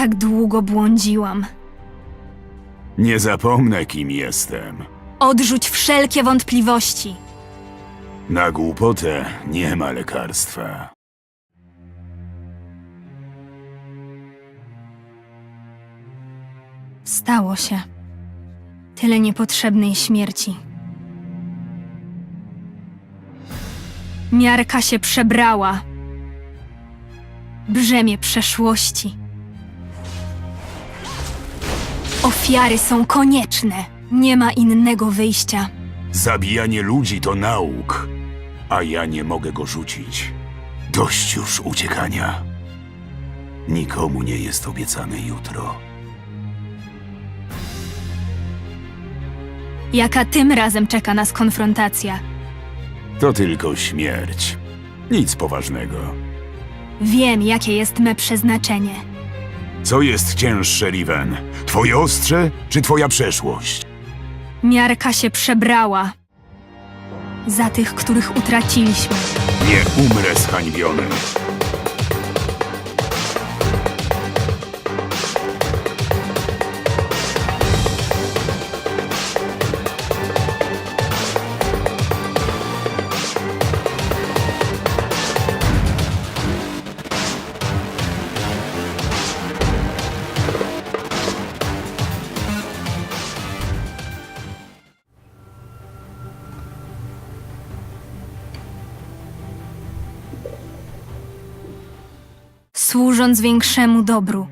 Tak długo błądziłam. Nie zapomnę, kim jestem. Odrzuć wszelkie wątpliwości. Na głupotę nie ma lekarstwa. Stało się. Tyle niepotrzebnej śmierci. Miarka się przebrała. Brzemię przeszłości. Ofiary są konieczne. Nie ma innego wyjścia. Zabijanie ludzi to nauk, a ja nie mogę go rzucić. Dość już uciekania. Nikomu nie jest obiecane jutro. Jaka tym razem czeka nas konfrontacja? To tylko śmierć. Nic poważnego. Wiem, jakie jest me przeznaczenie. Co jest cięższe, Riven? Twoje ostrze czy twoja przeszłość? Miarka się przebrała. Za tych, których utraciliśmy. Nie umrę zhańbiony. Służąc większemu dobru.